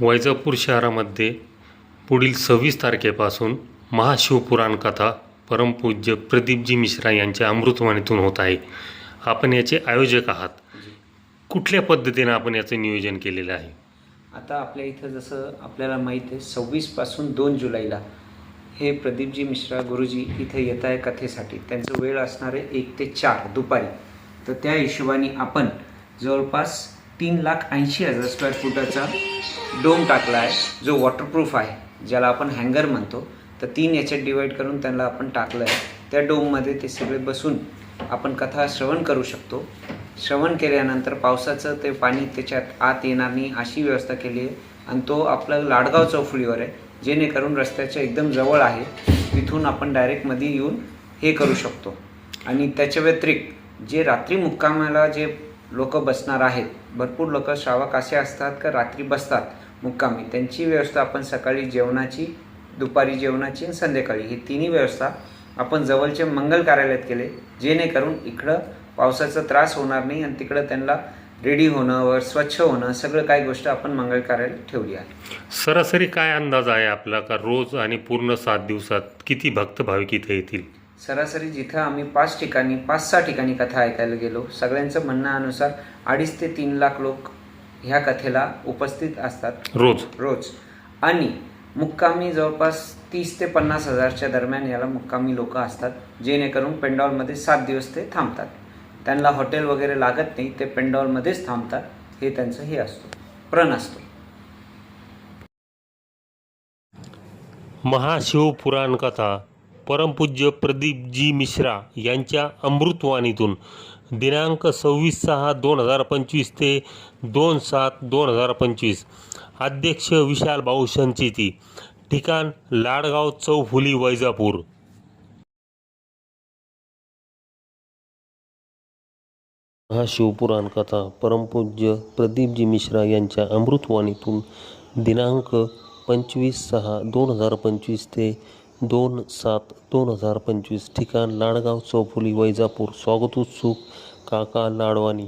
वैजापूर शहरामध्ये पुढील सव्वीस तारखेपासून महाशिवपुराण कथा परमपूज्य प्रदीपजी मिश्रा यांच्या अमृतवाणीतून होत आहे. आपण याचे आयोजक आहात. कुठल्या पद्धतीने आपण याचं नियोजन केलेलं आहे? आता आपल्या इथं जसं आपल्याला माहीत आहे सव्वीसपासून दोन जुलैला हे प्रदीपजी मिश्रा गुरुजी इथे येत आहे कथेसाठी. त्यांचं वेळ असणार आहे एक ते चार दुपारी. तर त्या हिशोबाने आपण जवळपास तीन लाख ऐंशी हजार स्क्वेअर फुटाचा डोम टाकला आहे जो वॉटरप्रूफ आहे ज्याला आपण हँगर म्हणतो. तर तीन याच्यात डिवाईड करून त्यांना आपण टाकलं आहे त्या डोममध्ये ते सगळे बसून आपण कथा श्रवण करू शकतो. श्रवण केल्यानंतर पावसाचं ते पाणी त्याच्यात आत येणार नाही अशी व्यवस्था केली आहे. आणि तो आपलं लाडगाव चौफुलीवर आहे जेणेकरून रस्त्याच्या एकदम जवळ आहे. तिथून आपण डायरेक्टमध्ये येऊन हे करू शकतो. आणि त्याच्या व्यतिरिक्त जे रात्री मुक्कामाला जे लोक बसणार आहेत भरपूर लोक श्रावक असे असतात का रात्री बसतात मुक्कामी. त्यांची व्यवस्था आपण सकाळी जेवणाची दुपारी जेवणाची आणि संध्याकाळी. ही तिन्ही व्यवस्था आपण जवळचे मंगल कार्यालयात केले जेणेकरून इकडं पावसाचा त्रास होणार नाही आणि तिकडं त्यांना रेडी होणं वर स्वच्छ होणं सगळं काही गोष्ट आपण मंगल कार्यालयात ठेवली आहे. सरासरी काय अंदाज आहे आपला? का रोज आणि पूर्ण सात दिवसात किती भक्त भाविक इथे येतील? सरासरी जिथं आम्ही पाच ठिकाणी पाच सहा ठिकाणी कथा ऐकायला गेलो सगळ्यांचं म्हणण्यानुसार अडीच ते तीन लाख लोक ह्या कथेला उपस्थित असतात. रोज? रोज. आणि मुक्कामी जवळपास तीस ते पन्नास हजारच्या दरम्यान याला मुक्कामी लोक असतात जेणेकरून पेंडॉलमध्ये सात दिवस ते थांबतात. त्यांना हॉटेल वगैरे लागत नाही ते पेंडॉलमध्येच थांबतात. हे त्यांचं हे असतो. प्रण असतो. महाशिवपुराण कथा परमपूज्य प्रदीपजी मिश्रा यांच्या अमृतवाणीतून दिनांक सव्वीस सहा दोन हजार पंचवीस ते दोन सात दोन हजार पंचवीस. अध्यक्ष विशाल भाऊ संचिती ठिकाण लाडगाव चौफुली वैजापूर. महाशिवपुराण कथा परमपूज्य प्रदीपजी मिश्रा यांच्या अमृतवाणीतून दिनांक पंचवीस सहा दोन हजार पंचवीस ते दोन सात दोन हजार पंचवीस ठिकाण लाडगाव चौफुली वैजापूर. स्वागतोत्सुक काका लाडवाणी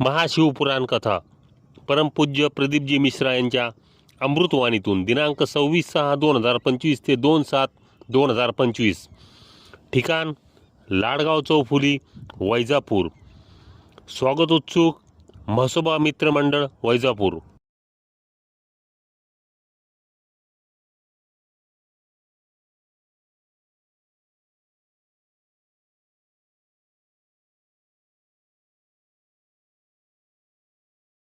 महाशिवपुराण कथा. परमपूज्य प्रदीपजी मिश्रा यांच्या अमृतवाणीतून दिनांक सव्वीस सहा दोन हजार पंचवीस ते दोन सात दोन हजार पंचवीस. ठिकाण लाडगाव चौफुली वैजापूर. स्वागतोत्सुक म्हसोबा मित्रमंडळ वैजापूर.